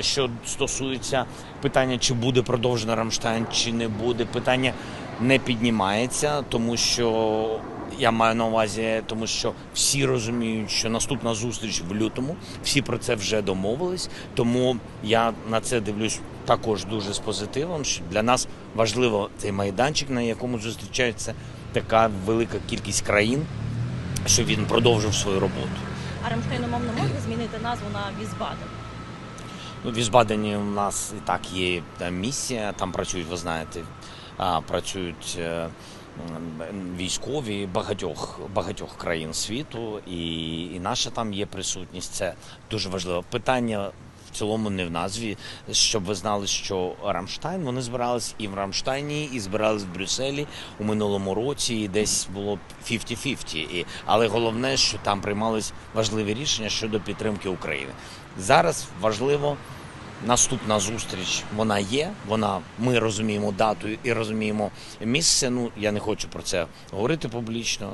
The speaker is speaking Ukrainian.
Що стосується питання, чи буде продовжено Рамштайн, чи не буде, питання не піднімається, тому що я маю на увазі, тому що всі розуміють, що наступна зустріч в лютому, всі про це вже домовились. Тому я на це дивлюсь також дуже з позитивом. Що для нас важливо цей майданчик, на якому зустрічається така велика кількість країн, щоб він продовжив свою роботу. А Рамштайн умовно може змінити назву на Візбаден? Ну, в Візбадені у нас і так є місія, там працюють, ви знаєте, працюють е, військові багатьох, багатьох країн світу, і, і наша там є присутність. Це дуже важливе Питання цілому не в назві, щоб ви знали, що Рамштайн вони збирались і в Рамштайні, і збирались в Брюсселі у минулому році, і десь було 50-50. І, але головне, що там приймались важливі рішення щодо підтримки України. Зараз важливо наступна зустріч. Вона є. Вона ми розуміємо дату і розуміємо місце. Ну я не хочу про це говорити публічно.